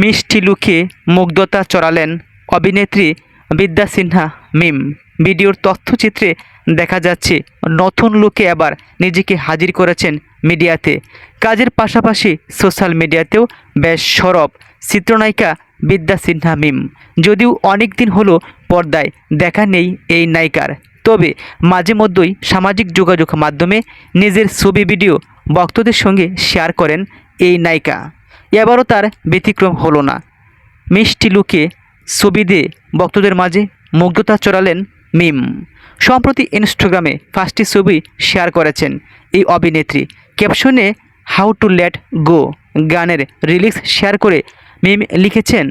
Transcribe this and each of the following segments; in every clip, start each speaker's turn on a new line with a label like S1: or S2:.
S1: মিষ্টি লুকে মুগ্ধতা চড়ালেন অভিনেত্রী বিদ্যা সিনহা মিম। ভিডিওর তথ্যচিত্রে দেখা যাচ্ছে, নতুন লুকে আবার নিজেকে হাজির করেছেন মিডিয়াতে। কাজের পাশাপাশি সোশ্যাল মিডিয়াতেও বেশ সরব চিত্রনায়িকা বিদ্যা সিনহা মিম। যদিও অনেক দিন হলো পর্দায় দেখা নেই এই নায়িকার। তবে মাঝে মধ্যেই সামাজিক যোগাযোগ মাধ্যমে নিজের ছবি, ভিডিও ভক্তদের সঙ্গে শেয়ার করেন এই নায়িকা। এবারও তার ব্যতিক্রম হলো না। মিষ্টি লুকে ছবি দিয়ে ভক্তদের মাঝে মুগ্ধতা চড়ালেন মিম। সম্প্রতি ইনস্টাগ্রামে পাঁচটি ছবি শেয়ার করেছেন এই অভিনেত্রী। ক্যাপশনে হাউ টু লেট গো গানের রিলিক্স শেয়ার করে মিম লিখেছেন,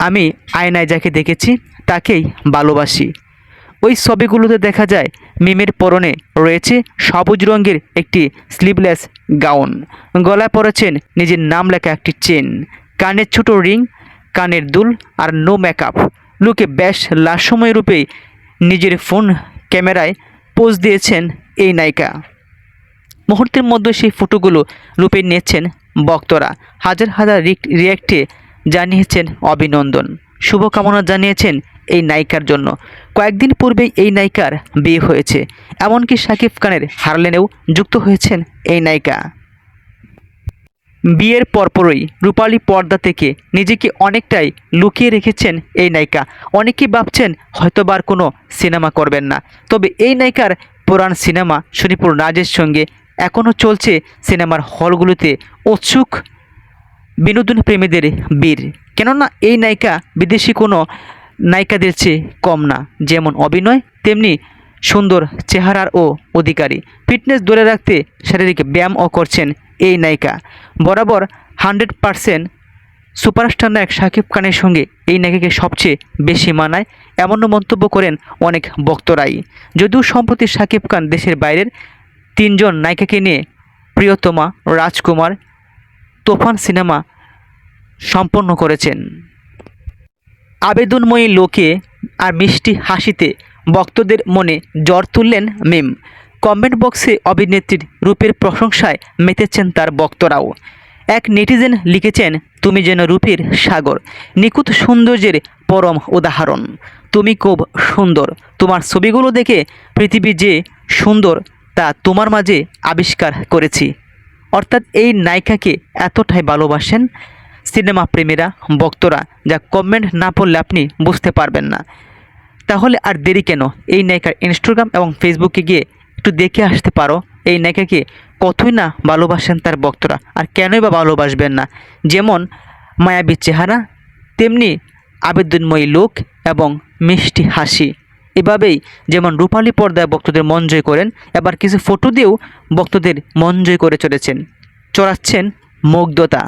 S1: আমি আয়নায় যাকে দেখেছি তাকেই ভালোবাসি। ওই ছবিগুলোতে দেখা যায় মিমের পরনে রয়েছে সবুজ রঙের একটি স্লিভলেস গাউন গলায় পরেছেন নিজের নাম লেখা একটি চেন কানের ছোট রিং কানের দুল আর নো মেকআপ লুকে বেশ লাসময় রূপেই নিজের ফোন ক্যামেরায় পোজ দিয়েছেন এই নায়িকা। মুহূর্তের মধ্যে সেই ফটোগুলো রূপে নিয়েছেন বক্তরা। হাজার হাজার রিয়াক্টে জানিয়েছেন অভিনন্দন। শুভকামনা জানিয়েছেন এই নায়িকার জন্য। কয়েকদিন পূর্বেই এই নায়িকার বিয়ে হয়েছে। এমনকি শাকিব খানের হারলেনেও যুক্ত হয়েছেন এই নায়িকা। বিয়ের পরপরই রূপালী পর্দা থেকে নিজেকে অনেকটাই লুকিয়ে রেখেছেন এই নায়িকা। অনেকে ভাবছেন হয়তোবার কোনো সিনেমা করবেন না। তবে এই নায়িকার পুরাণ সিনেমা শনিপুর রাজের সঙ্গে এখনও চলছে সিনেমার হলগুলোতে উৎসুক বিনোদন প্রেমীদের বীর কেননা এই নায়িকা বিদেশি কোনো নায়িকাদের চেয়ে কম না, যেমন অভিনয়, তেমনি সুন্দর চেহারার ও অধিকারী। ফিটনেস ধরে রাখতে শারীরিক ব্যায়ামও করছেন এই নায়িকা। বরাবর হান্ড্রেড পারসেন্ট সুপারস্টার নায়ক শাকিব খানের সঙ্গে এই নায়িকাকে সবচেয়ে বেশি মানায়, এমনও মন্তব্য করেন অনেক বক্তরাই। যদিও সম্প্রতি শাকিব খান দেশের বাইরের তিনজন নায়িকাকে নিয়ে প্রিয়তমা রাজকুমার তোফান সিনেমা সম্পন্ন করেছেন। আবেদনময়ী লোকে আর মিষ্টি হাসিতে ভক্তদের মনে জ্বর তুললেন মিম। কমেন্ট বক্সে অভিনেত্রীর রূপের প্রশংসায় মেতেছেন তার ভক্তরাও। এক নেটিজেন লিখেছেন, তুমি যেন রূপের সাগর, নিখুঁত সৌন্দর্যের পরম উদাহরণ। তুমি খুব সুন্দর। তোমার ছবিগুলো দেখে পৃথিবী যে সুন্দর, তা তোমার মাঝে আবিষ্কার করেছি। অর্থাৎ এই নায়িকাকে এতটাই ভালোবাসেন সিনেমা প্রেমীরা, ভক্তরা যা কমেন্ট না পড়লে আপনি বুঝতে পারবেন না। তাহলে আর দেরি কেন? এই নায়িকার ইনস্টাগ্রাম এবং ফেসবুকে গিয়ে একটু দেখে আসতে পারো, এই নায়িকাকে কতই না ভালোবাসেন তার ভক্তরা আর কেনই বা ভালোবাসবেন না। যেমন মায়াবী চেহারা, তেমনি আবেদনময়ী লোক এবং মিষ্টি হাসি। এভাবেই যেমন রূপালী পর্দায় ভক্তদের মন জয় করেন, এবার কিছু ফটো দিয়েও ভক্তদের মন জয় করে চলেছেন। চড়াচ্ছেন মুগ্ধতা।